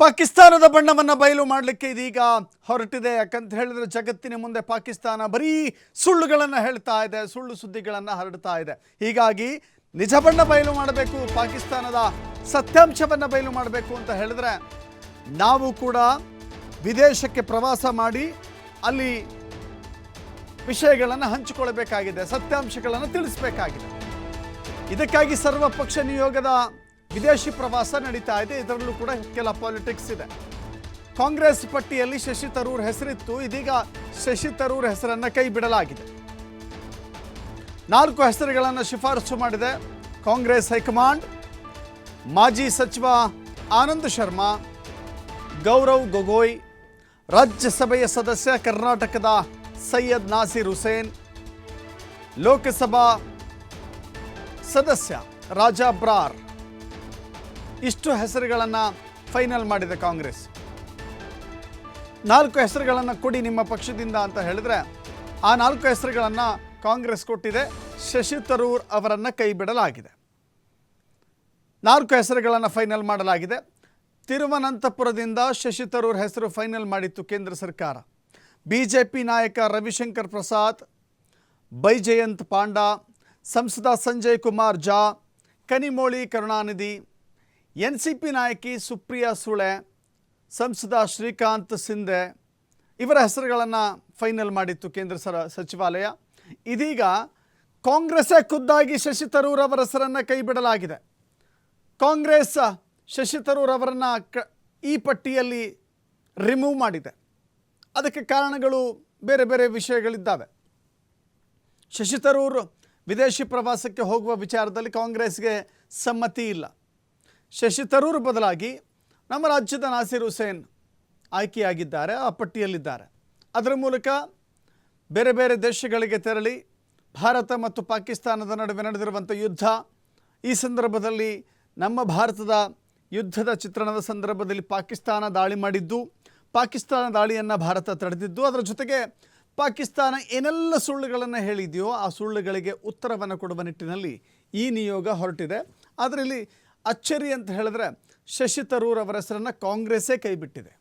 ಪಾಕಿಸ್ತಾನದ ಬಣ್ಣವನ್ನು ಬಯಲು ಮಾಡಲಿಕ್ಕೆ ಇದೀಗ ಹೊರಟಿದೆ. ಯಾಕಂತ ಹೇಳಿದ್ರೆ ಜಗತ್ತಿನ ಮುಂದೆ ಪಾಕಿಸ್ತಾನ ಬರೀ ಸುಳ್ಳುಗಳನ್ನು ಹೇಳ್ತಾ ಇದೆ, ಸುಳ್ಳು ಸುದ್ದಿಗಳನ್ನು ಹರಡ್ತಾ ಇದೆ. ಹೀಗಾಗಿ ನಿಜ ಬಣ್ಣ ಬಯಲು ಮಾಡಬೇಕು, ಪಾಕಿಸ್ತಾನದ ಸತ್ಯಾಂಶವನ್ನು ಬಯಲು ಮಾಡಬೇಕು ಅಂತ ಹೇಳಿದ್ರೆ ನಾವು ಕೂಡ ವಿದೇಶಕ್ಕೆ ಪ್ರವಾಸ ಮಾಡಿ ಅಲ್ಲಿ ವಿಷಯಗಳನ್ನು ಹಂಚಿಕೊಳ್ಳಬೇಕಾಗಿದೆ, ಸತ್ಯಾಂಶಗಳನ್ನು ತಿಳಿಸಬೇಕಾಗಿದೆ. ಇದಕ್ಕಾಗಿ ಸರ್ವಪಕ್ಷ ನಿಯೋಗದ ವಿದೇಶಿ ಪ್ರವಾಸ ನಡೀತಾ ಇದೆ. ಇದರಲ್ಲೂ ಕೂಡ ಕೆಲ ಪಾಲಿಟಿಕ್ಸ್ ಇದೆ. ಕಾಂಗ್ರೆಸ್ ಪಟ್ಟಿಯಲ್ಲಿ ಶಶಿ ತರೂರ್ ಹೆಸರಿತ್ತು. ಇದೀಗ ಶಶಿ ತರೂರ್ ಹೆಸರನ್ನ ಕೈ ಬಿಡಲಾಗಿದೆ. ನಾಲ್ಕು ಹೆಸರುಗಳನ್ನು ಶಿಫಾರಸು ಮಾಡಿದೆ ಕಾಂಗ್ರೆಸ್ ಹೈಕಮಾಂಡ್. ಮಾಜಿ ಸಚಿವ ಆನಂದ್ ಶರ್ಮಾ, ಗೌರವ್ ಗೊಗೋಯ್, ರಾಜ್ಯಸಭೆಯ ಸದಸ್ಯ ಕರ್ನಾಟಕದ ಸೈಯದ್ ನಾಸಿರ್ ಹುಸೇನ್, ಲೋಕಸಭಾ ಸದಸ್ಯ ರಾಜಾ ಬ್ರಾರ್. ಇಷ್ಟು ಹೆಸರುಗಳನ್ನು ಫೈನಲ್ ಮಾಡಿದೆ ಕಾಂಗ್ರೆಸ್. ನಾಲ್ಕು ಹೆಸರುಗಳನ್ನು ಕೊಡಿ ನಿಮ್ಮ ಪಕ್ಷದಿಂದ ಅಂತ ಹೇಳಿದ್ರೆ, ಆ ನಾಲ್ಕು ಹೆಸರುಗಳನ್ನು ಕಾಂಗ್ರೆಸ್ ಕೊಟ್ಟಿದೆ, ಶಶಿ ತರೂರ್ ಅವರನ್ನು ಕೈ ಬಿಡಲಾಗಿದೆ. ನಾಲ್ಕು ಹೆಸರುಗಳನ್ನು ಫೈನಲ್ ಮಾಡಲಾಗಿದೆ. ತಿರುವನಂತಪುರದಿಂದ ಶಶಿ ತರೂರ್ ಹೆಸರು ಫೈನಲ್ ಮಾಡಿತ್ತು ಕೇಂದ್ರ ಸರ್ಕಾರ. ಬಿಜೆಪಿ ನಾಯಕ ರವಿಶಂಕರ್ ಪ್ರಸಾದ್, ಬೈಜಯಂತ್ ಪಾಂಡಾ, ಸಂಸದ Sanjay Kumar Jha, Kanimozhi Karunanidhi N C P ನಾಯಕಿ ಸುಪ್ರಿಯಾ ಸುಳೆ, ಸಂಸದ ಶ್ರೀಕಾಂತ್ ಸಿಂಧೆ ಇವರ ಹೆಸರುಗಳನ್ನು ಫೈನಲ್ ಮಾಡಿತ್ತು ಕೇಂದ್ರ ಸರ ಸಚಿವಾಲಯ. ಇದೀಗ ಕಾಂಗ್ರೆಸ್ಸೇ ಖುದ್ದಾಗಿ ಶಶಿ ತರೂರ್ ಅವರ ಹೆಸರನ್ನು ಕೈ ಬಿಡಲಾಗಿದೆ ಕಾಂಗ್ರೆಸ್ ಶಶಿ ತರೂರ್ ಅವರನ್ನು ಕ, ಈ ಪಟ್ಟಿಯಲ್ಲಿ ರಿಮೂವ್ ಮಾಡಿದೆ. ಅದಕ್ಕೆ ಕಾರಣಗಳು ಬೇರೆ ಬೇರೆ ವಿಷಯಗಳಿದ್ದಾವೆ. ಶಶಿ ತರೂರ್ ವಿದೇಶಿ ಪ್ರವಾಸಕ್ಕೆ ಹೋಗುವ ವಿಚಾರದಲ್ಲಿ ಕಾಂಗ್ರೆಸ್ಗೆ ಸಮ್ಮತಿ ಇಲ್ಲ. ಶಶಿ ತರೂರ್ ಬದಲಾಗಿ ನಮ್ಮ ರಾಜ್ಯದ ನಾಸಿರ್ ಹುಸೇನ್ ಆಯ್ಕೆಯಾಗಿದ್ದಾರೆ, ಆ ಪಟ್ಟಿಯಲ್ಲಿದ್ದಾರೆ. ಅದರ ಮೂಲಕ ಬೇರೆ ಬೇರೆ ದೇಶಗಳಿಗೆ ತೆರಳಿ ಭಾರತ ಮತ್ತು ಪಾಕಿಸ್ತಾನದ ನಡುವೆ ನಡೆದಿರುವಂಥ ಯುದ್ಧ, ಈ ಸಂದರ್ಭದಲ್ಲಿ ನಮ್ಮ ಭಾರತದ ಯುದ್ಧದ ಚಿತ್ರಣದ ಸಂದರ್ಭದಲ್ಲಿ ಪಾಕಿಸ್ತಾನ ದಾಳಿ ಮಾಡಿದ್ದು, ಪಾಕಿಸ್ತಾನ ದಾಳಿಯನ್ನು ಭಾರತ ತಡೆದಿದ್ದು, ಅದರ ಜೊತೆಗೆ ಪಾಕಿಸ್ತಾನ ಏನೆಲ್ಲ ಸುಳ್ಳುಗಳನ್ನು ಹೇಳಿದೆಯೋ ಆ ಸುಳ್ಳುಗಳಿಗೆ ಉತ್ತರವನ್ನು ಕೊಡುವ ನಿಟ್ಟಿನಲ್ಲಿ ಈ ನಿಯೋಗ ಹೊರಟಿದೆ. ಅದರಲ್ಲಿ ಅಚ್ಚರಿ ಅಂತ ಹೇಳಿದ್ರೆ ಶಶಿ ತರೂರ್ ಅವರ ಹೆಸರನ್ನು ಕಾಂಗ್ರೆಸ್ಸೇ ಕೈಬಿಟ್ಟಿದೆ.